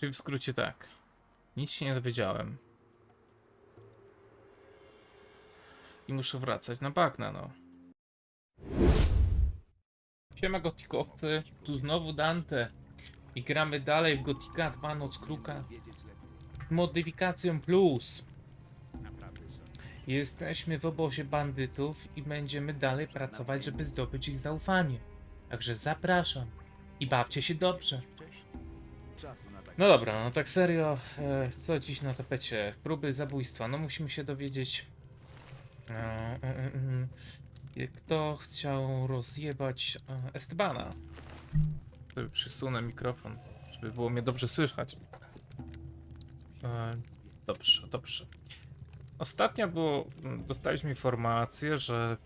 Czyli w skrócie tak. Nic się nie dowiedziałem. I muszę wracać na bagna, no. Siema Gotikoty, tu znowu Dante. I gramy dalej w Gotika 2 Noc Kruka. Modyfikacją plus. Jesteśmy w obozie bandytów i będziemy dalej pracować, żeby zdobyć ich zaufanie. Także zapraszam i bawcie się dobrze. No dobra, no tak serio, e, co dziś na tapecie? Próby zabójstwa. No musimy się dowiedzieć, e, e, kto chciał rozjebać Estebana. Sobie Przysunę mikrofon, żeby było mnie dobrze słychać. Dobrze, dobrze. Ostatnio było, dostaliśmy informację, że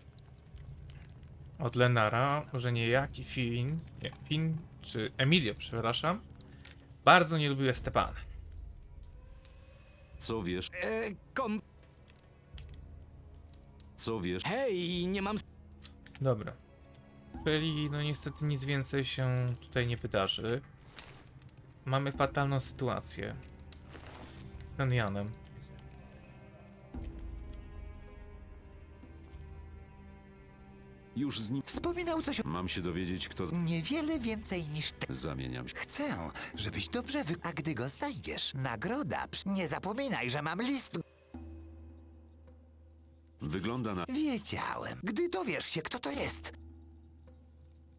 od Lenara, że niejaki Finn, nie, Finn, czy Emilio, przepraszam, bardzo nie lubił Estebana. Co wiesz? E, kom... Co wiesz? Hej, nie mam... Dobra. Czyli no niestety nic więcej się tutaj nie wydarzy. Mamy fatalną sytuację. Z ten Już z nim. Wspominał coś o... Mam się dowiedzieć, kto. z- Niewiele więcej niż ty. Zamieniam się. Chcę, żebyś dobrze wy... A gdy go znajdziesz, nagroda... przy- Nie zapominaj, że mam list... Wygląda na. Wiedziałem. Gdy dowiesz się, kto to jest.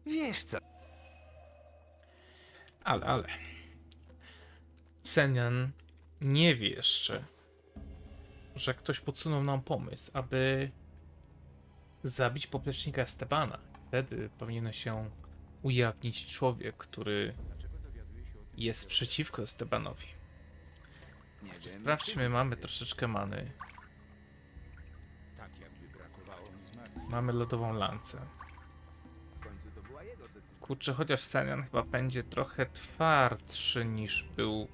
Wiesz co? Ale, ale. Senian nie wie jeszcze, że ktoś podsunął nam pomysł, aby zabić poplecznika Estebana. Wtedy powinien się ujawnić człowiek, który jest przeciwko Estebanowi. Sprawdźmy, mamy troszeczkę many. Mamy lodową lancę. Kurczę, chociaż Senian chyba będzie trochę twardszy niż był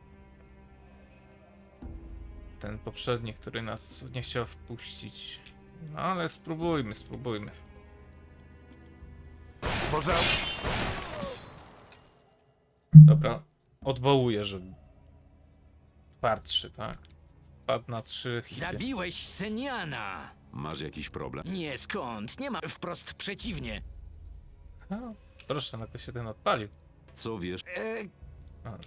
ten poprzedni, który nas nie chciał wpuścić. No ale spróbujmy, spróbujmy. Dobra, odwołuję, że twardszy, tak? Spadł na trzy hity. Zabiłeś Seniana! Masz jakiś problem? Nie, skąd? Nie ma... Wprost przeciwnie. A, proszę, na to się ten odpalił. Co wiesz? E, A,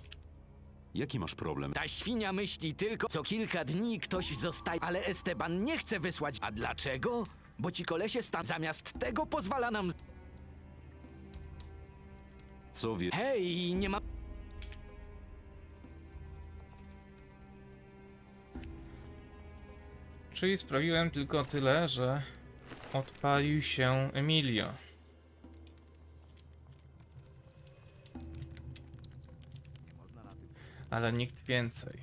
Jaki masz problem? ta świnia myśli tylko, co kilka dni ktoś zostaje, ale Esteban nie chce wysłać. A dlaczego? Bo ci kolesie stan zamiast tego pozwala nam... Co wiesz? Hej, nie ma... Czyli sprawiłem tylko tyle, że odpalił się Emilio. Ale nikt więcej.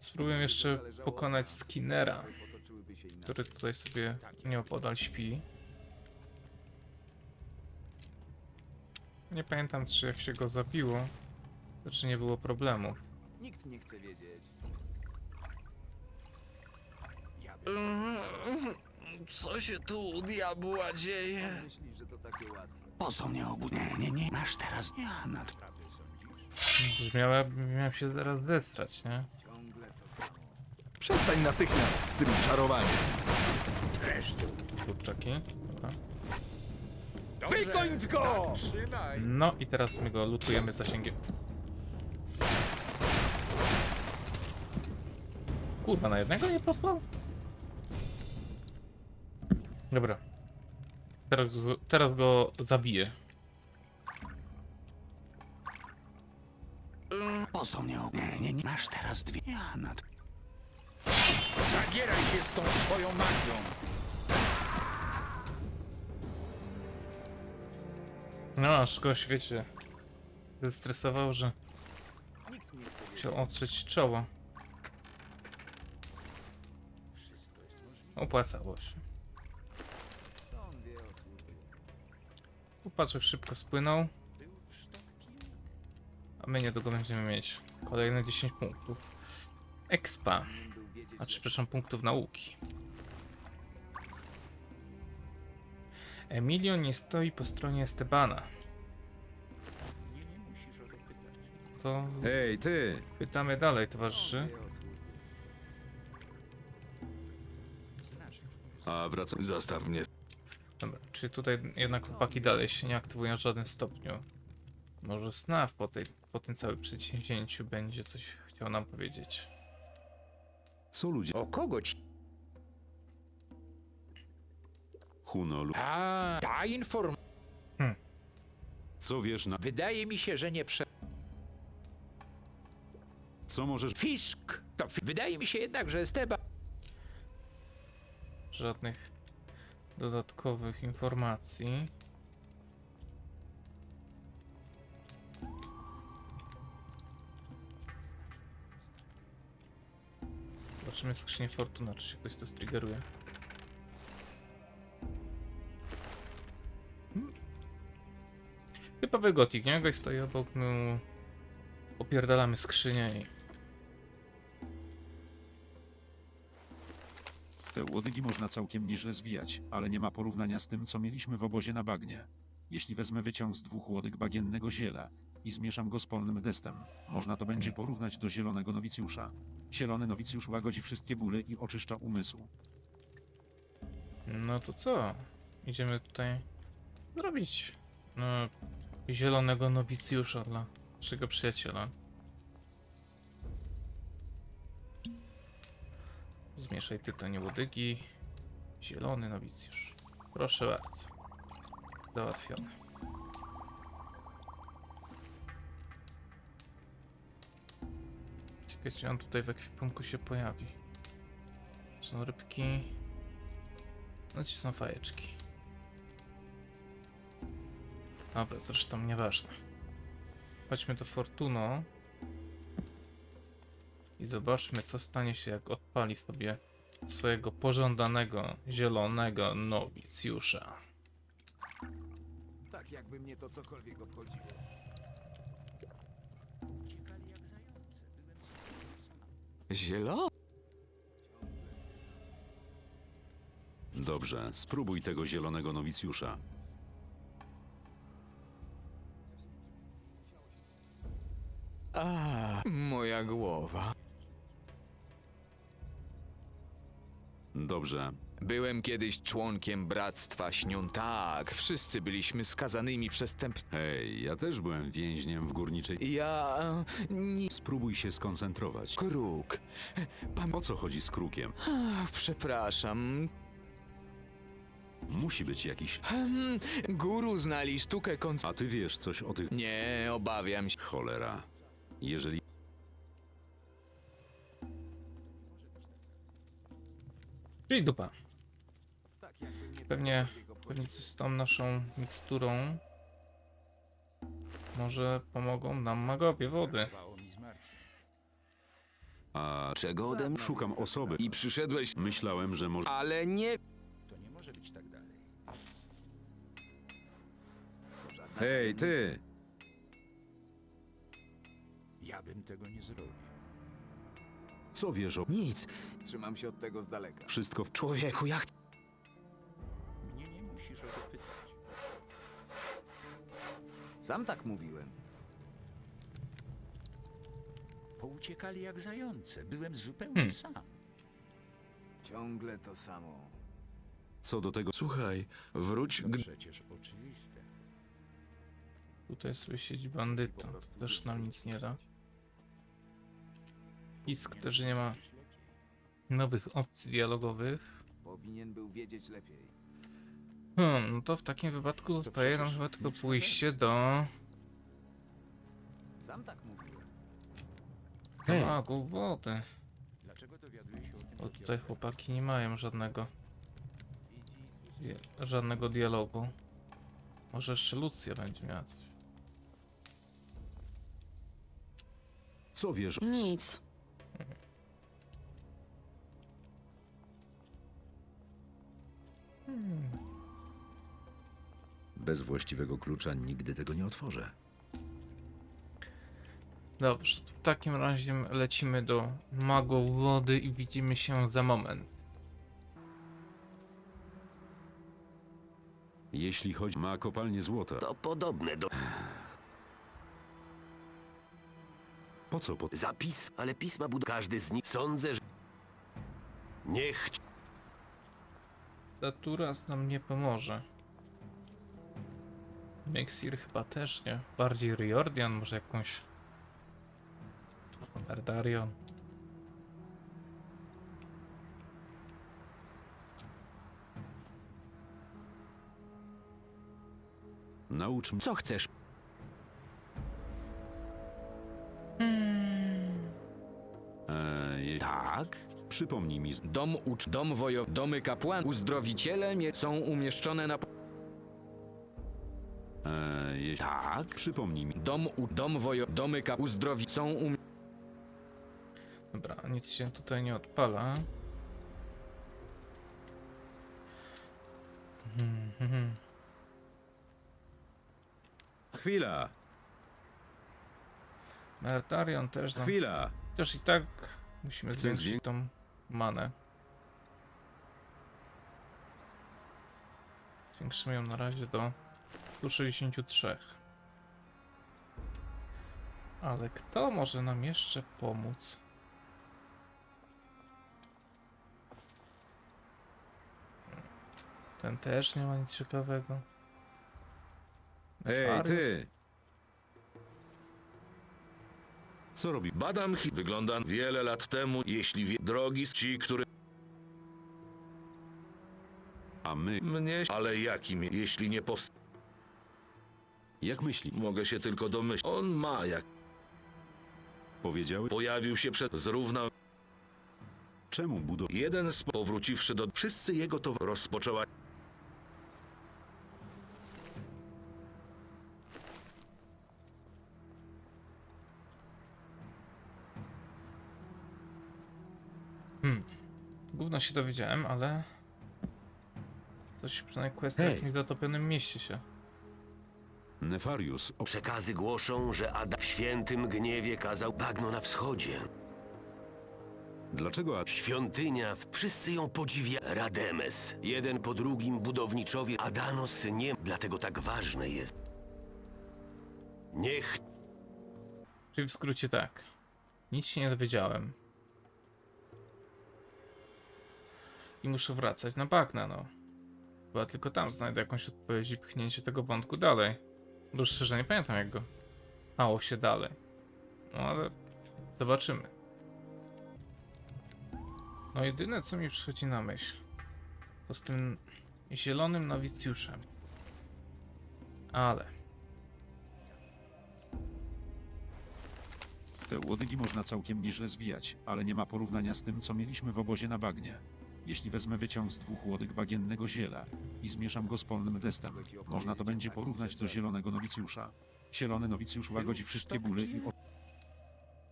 Spróbuję jeszcze pokonać Skinnera, który tutaj sobie nieopodal śpi. Nie pamiętam, czy jak się go zabiło, to czy nie było problemu. Nikt nie chce wiedzieć. Co się tu u diabła dzieje? Myślisz, że to takie łatwe? Po co mnie obudzi? Nie, nie, nie. Masz teraz... Ja nad... Brzmiało, jakbym miał się zaraz zestrać, nie? Ciągle to samo. Przestań natychmiast z tym czarowaniem. Kurczaki. Dobra. Wykończ go! No i teraz my go lutujemy zasięgiem. Kurwa, na jednego nie posłał? Dobra. Teraz, go- teraz go zabiję. Po co mnie ob... Nie, nie, nie. Masz teraz dwie... Ja nad... Zabieraj się z tą swoją magią! No aż goś, wiecie, zestresował, że chciał otrzeć czoło. Opłacało się. Upaczek szybko spłynął. A my niedługo będziemy mieć kolejne 10 punktów. Expa. A czy przepraszam, punktów nauki. Emilio nie stoi po stronie Estebana. To Hej, ty! pytamy dalej, towarzyszy. A wracam. Zostaw mnie. Dobra, czy tutaj jednak chłopaki dalej się nie aktywują w żadnym stopniu? Może Snaf po, tej, po tym całym przedsięwzięciu będzie coś chciał nam powiedzieć. Co ludzie? O kogo ci? Huno, lu- A, ta informacja. co wiesz na... Wydaje mi się, że nie prze... Co możesz... Fisk! To fi... Wydaje mi się jednak, że Esteban... Żadnych dodatkowych informacji. Zobaczymy skrzynię Fortuna, czy się ktoś to striggeruje. Hmm. Typowy gotik, nie? Gość stoi obok, my opierdalamy skrzynię i Te łodygi można całkiem nieźle zwijać, ale nie ma porównania z tym, co mieliśmy w obozie na bagnie. Jeśli wezmę wyciąg z dwóch łodyg bagiennego ziela i zmieszam go z polnym destem, można to będzie porównać do zielonego nowicjusza. Zielony nowicjusz łagodzi wszystkie bóle i oczyszcza umysł. No to co? Idziemy tutaj zrobić no, zielonego nowicjusza dla naszego przyjaciela. Zmieszaj tytonie łodygi. Zielony nowicjusz. Proszę bardzo. Załatwione. Ciekawe, czy on tutaj w ekwipunku się pojawi. Są rybki. No ci są fajeczki. Dobra, zresztą nieważne. Chodźmy do Fortuno. I zobaczmy, co stanie się, jak odpali sobie swojego pożądanego, zielonego nowicjusza. Tak jakby mnie to cokolwiek obchodziło. Zielony? Dobrze, spróbuj tego zielonego nowicjusza. Dobrze. Byłem kiedyś członkiem Bractwa Śniun. Tak, wszyscy byliśmy skazanymi przestępcami. Hej, ja też byłem więźniem w górniczej... Ja... e, nie... Spróbuj się skoncentrować. Kruk. O co chodzi z krukiem? Ach, przepraszam. Musi być jakiś... Hmm, guru znali sztukę konc... A ty wiesz coś o tych... Nie, obawiam się. Cholera. Jeżeli... Czyli dupa. Tak to Pewnie, pewnie coś z tą naszą miksturą. Może pomogą nam magowie wody. A... Czego ode mnie? Szukam osoby. I przyszedłeś... Myślałem, że może... Ale nie... Hej, ty! Ja bym tego nie zrobił. Co wiesz o... Nic. Trzymam się od tego z daleka. Wszystko w... Człowieku, ja chcę... Mnie nie musisz o to pytać. Sam tak mówiłem. Pouciekali jak zające. Byłem zupełnie Hmm. sam. Ciągle to samo. Co do tego... Słuchaj, wróć, To gdy... przecież oczywiste. Tutaj sobie siedzi bandyta. To też nam nic nie da. Fisk też nie ma nowych opcji dialogowych. Powinien był wiedzieć lepiej. Hmm, no to w takim wypadku zostaje nam chyba tylko pójście do Sam tak mówiłem. do magów wody. Dlaczego dowiaduje się o tym? Bo tutaj chłopaki nie mają żadnego dia- żadnego dialogu. Może jeszcze Lucja będzie miała coś. Co wiesz... Nic. Bez właściwego klucza nigdy tego nie otworzę. Dobrze, to w takim razie lecimy do magów wody i widzimy się za moment. Jeśli chodzi ma kopalnię złota, To podobne do po co po... zapis, ale pisma bud... Każdy z nich sądzę, że... Niech Daturas nam nie pomoże. Mixir chyba też nie. Bardziej Riordian, może jakąś... Ardarion. Naucz mnie... Co chcesz? Eee, je... Tak? Przypomnij mi... z- Dom ucz, dom wojo, domy kapłan, uzdrowiciele mie- są umieszczone na... Eee, je... Tak? Przypomnij mi... Dom u, dom wojo, domy kap... uzdrowi... są um... Dobra, nic się tutaj nie odpala. Chwila! Ardarion też nam... Chwila! Chociaż i tak musimy Chcę zwiększyć zwię- tą manę. Zwiększymy ją na razie do 163. Ale kto może nam jeszcze pomóc? Ten też nie ma nic ciekawego. Hej, Nefarius? ty! Co robi? Badam hi... Wygląda wiele lat temu, jeśli wie... Drogi ci, który A my... mnie... Ale jakim, jeśli nie powst... Jak myśli? Mogę się tylko domyślić. On ma jak... Powiedziały? Pojawił się przed... Zrównał... Czemu budow... Jeden z... Powróciwszy do... Wszyscy jego to... Rozpoczęła... się dowiedziałem, ale... Coś przynajmniej kwestia w Hej. jakimś zatopionym mieście się. Nefarius... O... Przekazy głoszą, że Adam w świętym gniewie kazał bagno na wschodzie. Dlaczego... A... Świątynia, wszyscy ją podziwia. Rademes, jeden po drugim budowniczowie. Adanos nie, dlatego tak ważne jest. Niech Czyli w skrócie tak. Nic się nie dowiedziałem. I muszę wracać na bagna, no. Chyba tylko tam znajdę jakąś odpowiedź i pchnięcie tego wątku dalej. Bo szczerze nie pamiętam jak go mało się dalej. No ale zobaczymy. No jedyne co mi przychodzi na myśl to z tym zielonym nowicjuszem. Ale Te łodygi można całkiem nieźle zwijać, ale nie ma porównania z tym, co mieliśmy w obozie na bagnie. Jeśli wezmę wyciąg z dwóch łodyg bagiennego ziela i zmieszam go z polnym destem, można to będzie porównać do zielonego nowicjusza. Zielony nowicjusz łagodzi wszystkie bóle i o...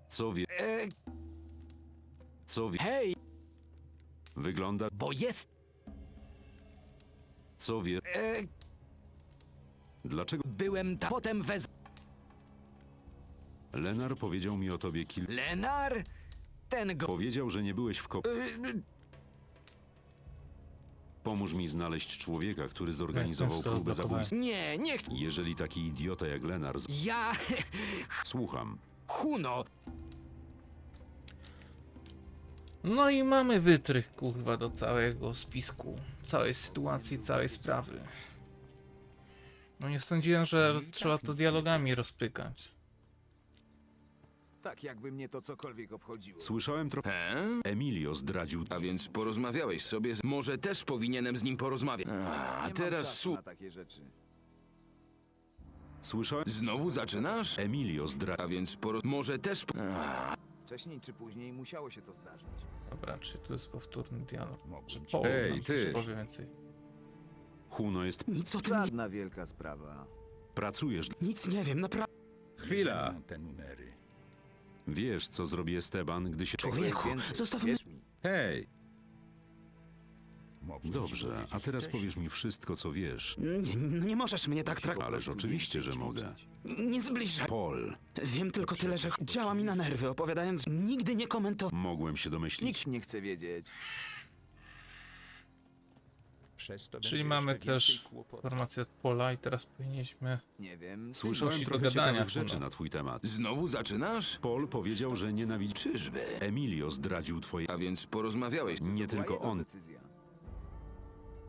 Co wie... E, Co wie... hej, Wygląda... bo jest... Co wie... E, Dlaczego... byłem tam, potem wez... Lenar powiedział mi o tobie kilka... Lenar? Ten go... Powiedział, że nie byłeś w kop... Pomóż mi znaleźć człowieka, który zorganizował Często próbę blokowałem. zabójstwa. nie, nie chcę... Jeżeli taki idiota jak Lenar... Z... Ja... Słucham. Huno, No i mamy wytrych, kurwa, do całego spisku, całej sytuacji, całej sprawy. No nie sądziłem, że trzeba to dialogami rozpykać. Tak jakby mnie to cokolwiek obchodziło. Słyszałem trochę... He? Emilio zdradził... A więc porozmawiałeś sobie z... Może też powinienem z nim porozmawiać. A, Nie a mam teraz czasu su... na takie rzeczy. Słyszałem... Znowu zaczynasz? Emilio zdra... A więc poroz... Może też... po- A, Wcześniej czy później musiało się to zdarzyć. Dobra, czy tu jest powtórny dialog? Czy Ej, po, nam ty. coś powie więcej. Huno jest... Nic o tym nie... Żadna wielka sprawa. Pracujesz... Nic nie wiem, naprawdę. Chwila! Te numery. Wiesz, co zrobi Esteban, gdy się... Człowieku, Więcej, zostaw mnie... wierz mi. Hej! Dobrze, a teraz powiesz mi wszystko, co wiesz. Nie, nie możesz mnie tak traktować. Ależ oczywiście, że mogę. Nie zbliżaj. Paul, Wiem tylko tyle, że działa mi na nerwy, opowiadając... Nigdy nie komentowałem. mogłem się domyślić. Nikt nie chce wiedzieć. Przez to Czyli mamy też informację od Pola i teraz powinniśmy... Nie wiem. Słyszałem Coś do trochę gadania ciekawych chyba. rzeczy na twój temat. Znowu zaczynasz? Paul powiedział, że nienawidzi... Czyżby? Emilio zdradził twoje... A więc porozmawiałeś. Nie tylko on. Decyzja.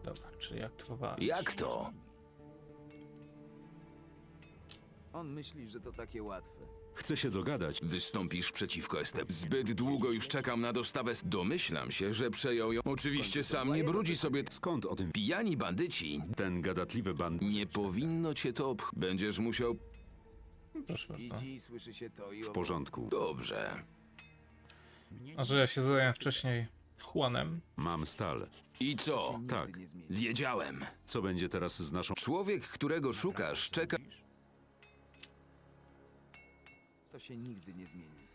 Dobra, czyli aktywowałem. Jak to? On myśli, że to takie łatwe. Chce się dogadać. Wystąpisz przeciwko Estep. Zbyt długo już czekam na dostawę. s- Domyślam się, że przejął ją. Oczywiście sam nie brudzi sobie. Skąd o tym... Pijani bandyci. Ten gadatliwy band... Nie powinno cię to obch... Będziesz musiał... Proszę bardzo. Widzi, słyszy się to i W porządku. Dobrze. A że ja się zająłem wcześniej Juanem, Mam stal. I co? Tak. Wiedziałem. Co będzie teraz z naszą... Człowiek, którego szukasz, czeka... To się nigdy nie zmieni.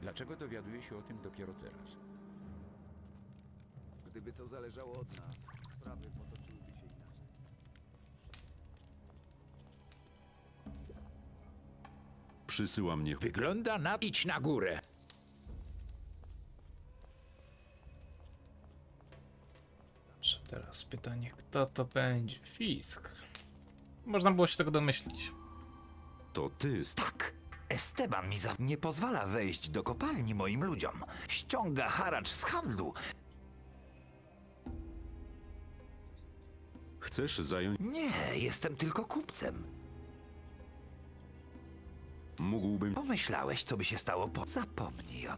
Dlaczego dowiaduję się o tym dopiero teraz? Gdyby to zależało od nas, sprawy potoczyłyby się inaczej. Przysyła mnie... Wygląda na... Idź na górę. Dobrze, teraz pytanie, kto to będzie? Fisk. Można było się tego domyślić. To ty... Tak. Esteban mi za... nie pozwala wejść do kopalni moim ludziom. Ściąga haracz z handlu. Chcesz zająć... Nie, jestem tylko kupcem. Mógłbym... Pomyślałeś, co by się stało po... Zapomnij o...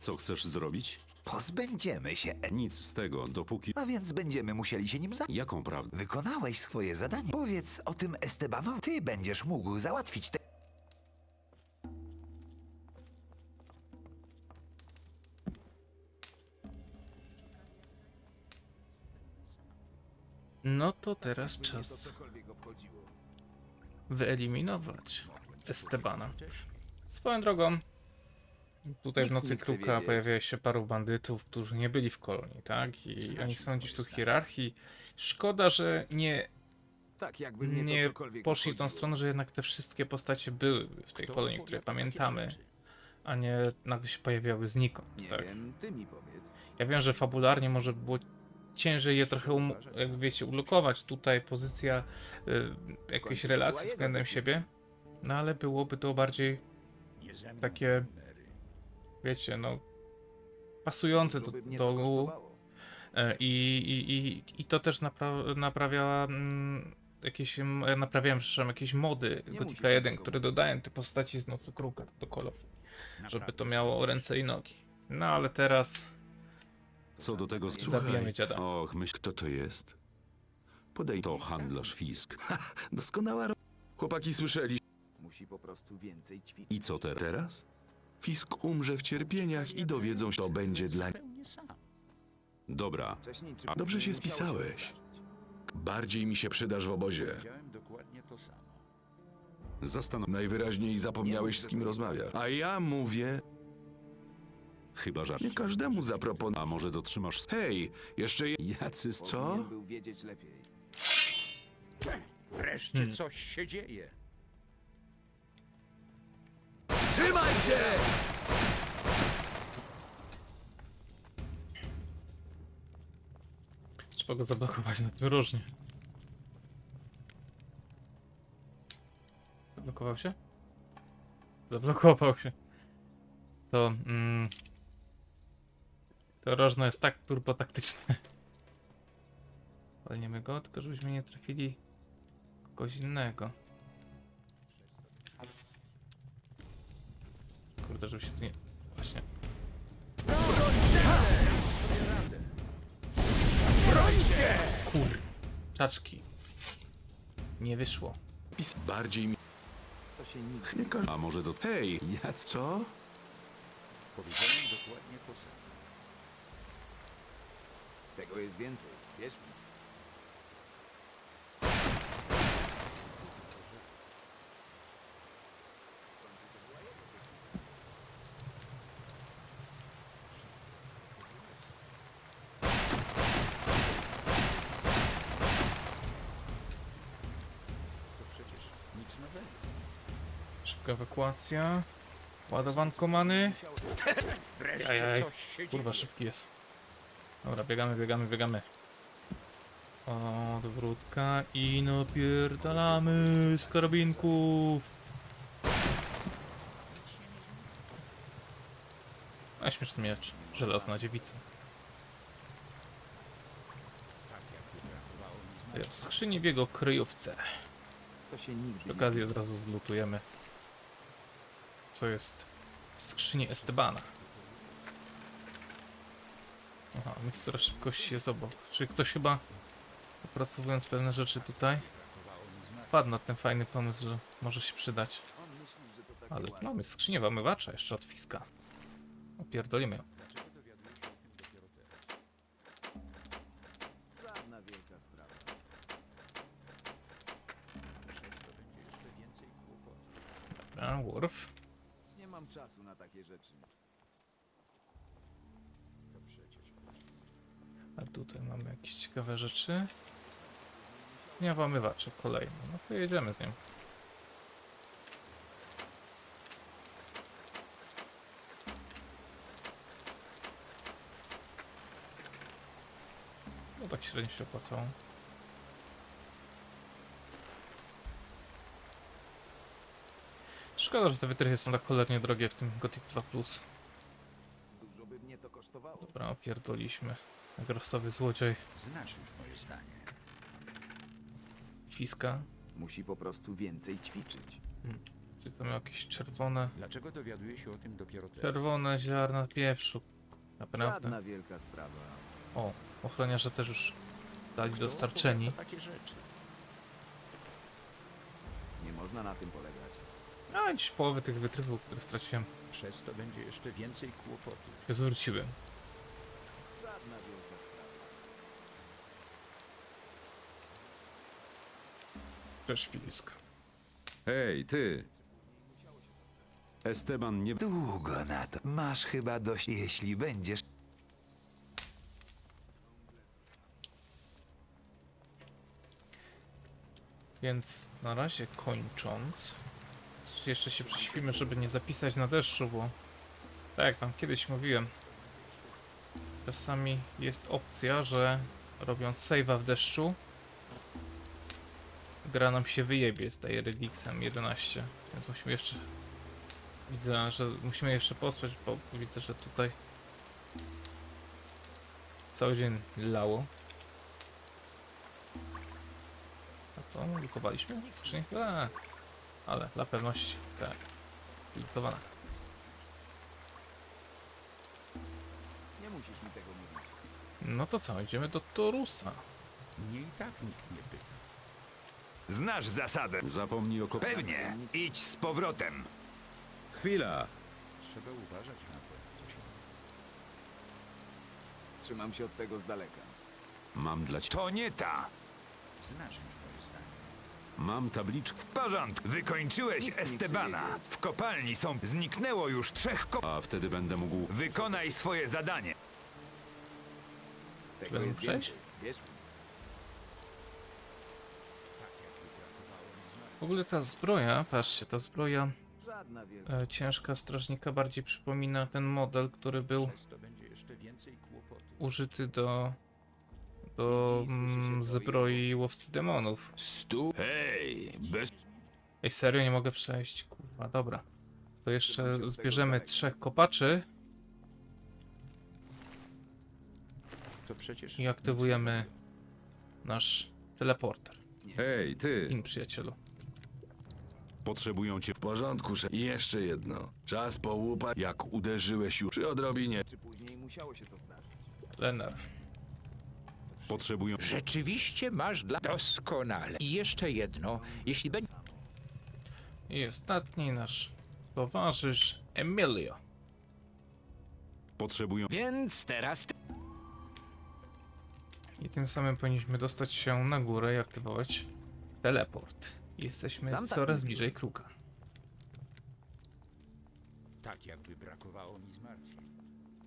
Co chcesz zrobić? Pozbędziemy się... E... Nic z tego, dopóki... A więc będziemy musieli się nim zająć. Jaką prawdę? Wykonałeś swoje zadanie. Powiedz o tym Estebanowi. Ty będziesz mógł załatwić te... No to teraz czas wyeliminować Estebana. Swoją drogą, tutaj w Nikt Nocy nie chce Kruka pojawiało się paru bandytów, którzy nie byli w kolonii, tak? I oni są gdzieś tu w hierarchii. Szkoda, że nie, Tak, jakby mnie to nie cokolwiek poszli w tą obchodziło. stronę, że jednak te wszystkie postacie były w tej Kto kolonii, opowiada które takie pamiętamy, rzeczy? a nie nagle się pojawiały znikąd, Nie tak? wiem, ty mi powiedz. Ja wiem, że fabularnie może było ciężej je trochę, um, jak wiecie, ulokować. Tutaj pozycja y, jakiejś relacji względem siebie, no ale byłoby to bardziej takie. Wiecie, no, pasujące do, kosztowało. E, I, i, i, I to też napra- naprawiała mm, jakieś, naprawiałem, przepraszam, jakieś mody musisz Gothica nam 1, tego które dodają te postaci z Nocy Kruka do kolor, żeby to miało ręce i nogi. No ale teraz Co do tego... zabijamy dziada. Och, myśl... Kto to jest? Podej... To handlarz Fisk. Doskonała ro... Chłopaki słyszeli. Musi po prostu więcej ćwiczyć. I co? Teraz? Fisk umrze w cierpieniach i dowiedzą się, to będzie dla... Dobra. Czy Dobrze się spisałeś. Bardziej mi się przydasz w obozie. Powiedziałem dokładnie to samo. Zastanow... Najwyraźniej zapomniałeś z kim rozmawiasz. A ja mówię, Chyba żart. nie każdemu zaproponuję. A może dotrzymasz... Hej, jeszcze je... Jacy... Co? Powinien był wiedzieć lepiej. Wreszcie Hmm. coś się dzieje. Trzymaj się! Trzeba go zablokować na tym różnie. Zablokował się? Zablokował się. To... Mm, to rożno jest tak turbotaktyczne. Walniemy go, tylko żebyśmy nie trafili kogoś innego. Kurde, żeby się tu nie... Właśnie. Kur... Czaczki. Nie wyszło. Pis... Bardziej mi... To się nigdy Nie każ... A może do... Hej, Jacy... co? Powiedziałem dokładnie samo. Tego jest więcej, wierz mi. To przecież nic nowego. Szybka ewakuacja. Ładowanko many. Ajaj. Kurwa, szybki jest. Dobra, biegamy, biegamy, biegamy. Odwrótka i napierdalamy z karabinków. A śmieszny miecz. Żelazna dziewica. Skrzyni w jego kryjówce. To się nigdy Przy okazji od razu zlutujemy. Co jest w skrzyni Estebana. Aha, mikstura szybkości jest obok. Czyli ktoś chyba opracowując pewne rzeczy tutaj wpadł na ten fajny pomysł, że może się przydać. Ale mamy skrzynię wamywacza jeszcze od Fiska. Opierdolimy ją. Dobra, Worf. Jakieś ciekawe rzeczy. Nie wamywacze kolejny. No to jedziemy z nim. No tak średnio się opłacało. Szkoda, że te wytrychy są tak cholernie drogie w tym Gothic 2+. Dużo by mnie to kosztowało. Dobra, opierdoliśmy. Grosowy złodziej. Znasz już moje zdanie. Fiska. Musi po prostu więcej ćwiczyć. Czy to miał jakieś czerwone... Dlaczego dowiaduję się o tym dopiero teraz? Czerwone ziarna pieprzu. Naprawdę. Żadna wielka sprawa. O, ochroniarze też już zostali Kto dostarczeni. opowiada takie rzeczy? Nie można na tym polegać. A dziś połowy tych wytrychów, które straciłem, Przez to będzie jeszcze więcej kłopotów. się zwróciłem. Żadna wielka sprawa. Też fisk. Hej, ty! Esteban nie... Długo na to. Masz chyba dość, jeśli będziesz. Więc na razie kończąc, jeszcze się prześpimy, żeby nie zapisać na deszczu, bo tak jak wam kiedyś mówiłem, czasami jest opcja, że robiąc save'a w deszczu, gra nam się wyjebie z tej Redixem 11, więc musimy jeszcze widzę, że musimy jeszcze pospać, bo widzę, że tutaj cały dzień lało. A to lukowaliśmy? Skrzynię? Tak. Ale dla pewności. Tak. Lukowana. Musisz mi tego mówić. No to co, idziemy do Torusa. Mnie i tak nikt nie pyta. Znasz zasadę. Zapomnij o... Ko- Pewnie. Idź z powrotem. Chwila! Trzeba uważać na to, co się Trzymam się od tego z daleka. Mam dla ciebie... To nie ta. Znasz już moje zdanie. Mam tabliczkę. W porządku. Wykończyłeś Nic chcę Estebana. W kopalni są. Zniknęło już trzech kop. A wtedy będę mógł... Wykonaj swoje zadanie. Tego Będę jest przejść? więcej. W ogóle ta zbroja, patrzcie, ta zbroja Żadna wielka e, ciężka strażnika bardziej przypomina ten model, który był Przez to będzie jeszcze więcej kłopotów. użyty do do mm, zbroi łowcy demonów. Stu... Hej, bez... Ej, serio, nie mogę przejść, kurwa, dobra. To jeszcze zbierzemy trzech kopaczy To przecież... i aktywujemy nasz teleporter. Hej, ty! In, przyjacielu. Potrzebują cię... W porządku, że jeszcze jedno. Czas połupa, jak uderzyłeś już przy odrobinie. czy później musiało się to zdarzyć. Lenar. Potrzebują... Rzeczywiście masz dla... Doskonale. I jeszcze jedno. Jeśli będzie... I ostatni nasz towarzysz Emilio. Potrzebują... Więc teraz ty... I tym samym powinniśmy dostać się na górę i aktywować teleport. Jesteśmy Sam tak coraz bliżej kruka. Tak jakby brakowało mi zmartwień.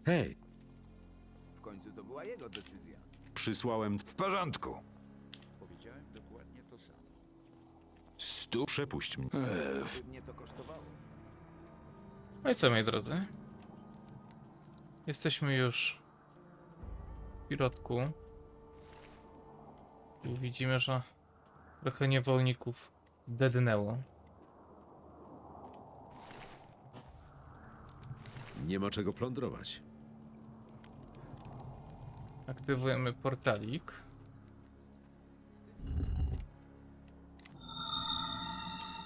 Hej! W końcu to była jego decyzja. Przysłałem... W porządku. Powiedziałem dokładnie to samo. Stu... Przepuść mnie. By mnie to kosztowało. No i co, moi drodzy? Jesteśmy już w środku. Widzimy, że trochę niewolników dednęło. Nie ma czego plądrować. Aktywujemy portalik.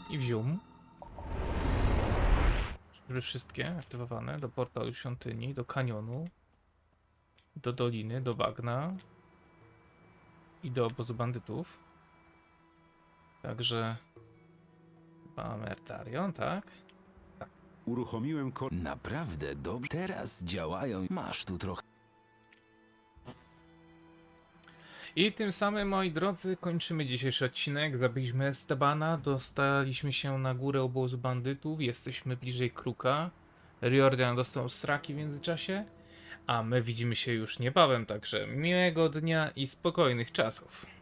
I wzium. Żeby wszystkie aktywowane do portalu świątyni, do kanionu, do doliny, do bagna i do obozu bandytów. Także chyba Mertarion, tak? Uruchomiłem ko... Naprawdę dobrze. Teraz działają. Masz tu trochę. I tym samym, moi drodzy, kończymy dzisiejszy odcinek. Zabiliśmy Estebana, dostaliśmy się na górę obozu bandytów, jesteśmy bliżej Kruka. Riordan dostał sraki w międzyczasie, a my widzimy się już niebawem, także miłego dnia i spokojnych czasów.